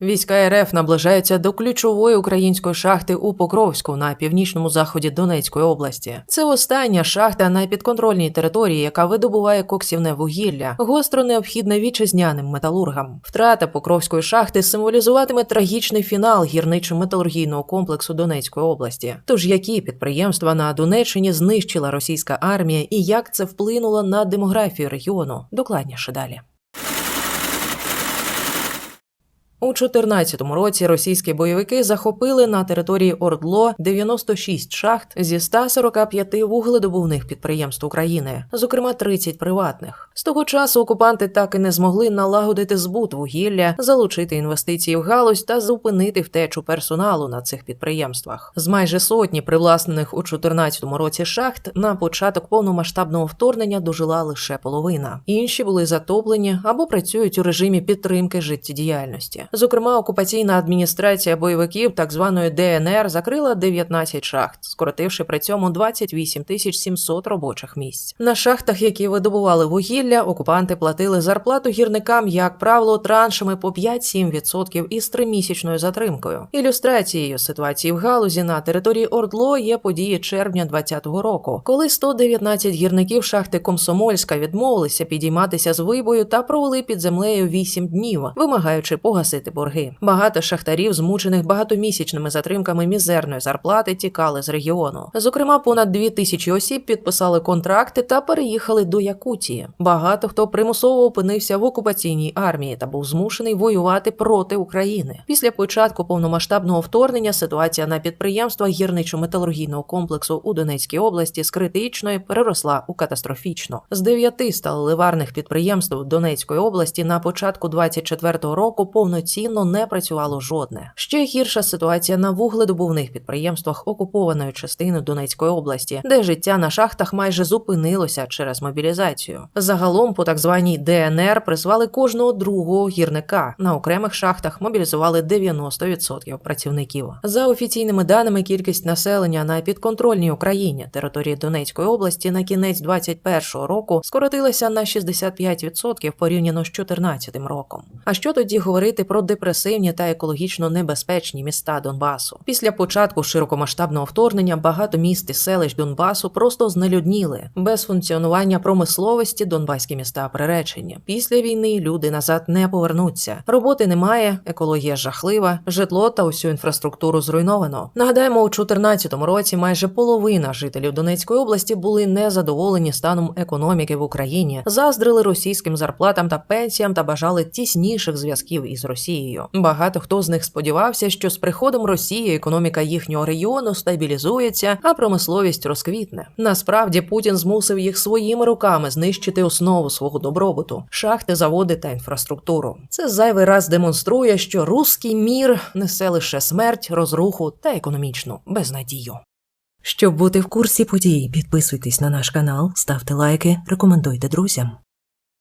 Війська РФ наближаються до ключової української шахти у Покровську на північному заході Донецької області. Це остання шахта на підконтрольній території, яка видобуває коксівне вугілля, гостро необхідне вітчизняним металургам. Втрата Покровської шахти символізуватиме трагічний фінал гірничо-металургійного комплексу Донецької області. Тож які підприємства на Донеччині знищила російська армія і як це вплинуло на демографію регіону? Докладніше далі. У 2014 році російські бойовики захопили на території Ордло 96 шахт зі 145 вугледобувних підприємств України, зокрема 30 приватних. З того часу окупанти так і не змогли налагодити збут вугілля, залучити інвестиції в галузь та зупинити втечу персоналу на цих підприємствах. З майже сотні привласнених у 2014 році шахт на початок повномасштабного вторгнення дожила лише половина. Інші були затоплені або працюють у режимі підтримки життєдіяльності. Зокрема, окупаційна адміністрація бойовиків так званої ДНР закрила 19 шахт, скоротивши при цьому 28 тисяч 700 робочих місць. На шахтах, які видобували вугілля, окупанти платили зарплату гірникам, як правило, траншами по 5-7% із тримісячною затримкою. Ілюстрацією ситуації в галузі на території Ордло є події червня 2020 року, коли 119 гірників шахти Комсомольська відмовилися підійматися з вибою та провели під землею 8 днів, вимагаючи погасити борги. Багато шахтарів, змучених багатомісячними затримками мізерної зарплати, тікали з регіону. Зокрема, понад дві тисячі осіб підписали контракти та переїхали до Якутії. Багато хто примусово опинився в окупаційній армії та був змушений воювати проти України. Після початку повномасштабного вторгнення ситуація на підприємствах гірничо-металургійного комплексу у Донецькій області з критичної переросла у катастрофічну. З дев'яти сталеливарних підприємств Донецької області на початку 24-го року повноцінно не працювало жодне. Ще гірша ситуація на вугледобувних підприємствах окупованої частини Донецької області, де життя на шахтах майже зупинилося через мобілізацію. Загалом по так званій ДНР призвали кожного другого гірника. На окремих шахтах мобілізували 90% працівників. За офіційними даними, кількість населення на підконтрольній Україні території Донецької області на кінець 2021 року скоротилася на 65% порівняно з 2014 роком. А що тоді говорити про депресивні та екологічно небезпечні міста Донбасу? Після початку широкомасштабного вторгнення багато міст і селищ Донбасу просто знелюдніли. Без функціонування промисловості донбаські міста приречені. Після війни люди назад не повернуться. Роботи немає, екологія жахлива, житло та усю інфраструктуру зруйновано. Нагадаємо, у 2014 році майже половина жителів Донецької області були незадоволені станом економіки в Україні, заздрили російським зарплатам та пенсіям та бажали тісніших зв'язків із Росією. Багато хто з них сподівався, що з приходом Росії економіка їхнього регіону стабілізується, а промисловість розквітне. Насправді Путін змусив їх своїми руками знищити основу свого добробуту шахти, заводи та інфраструктуру. Це зайвий раз демонструє, що руський мір несе лише смерть, розруху та економічну безнадію. Щоб бути в курсі подій, підписуйтесь на наш канал, ставте лайки, рекомендуйте друзям.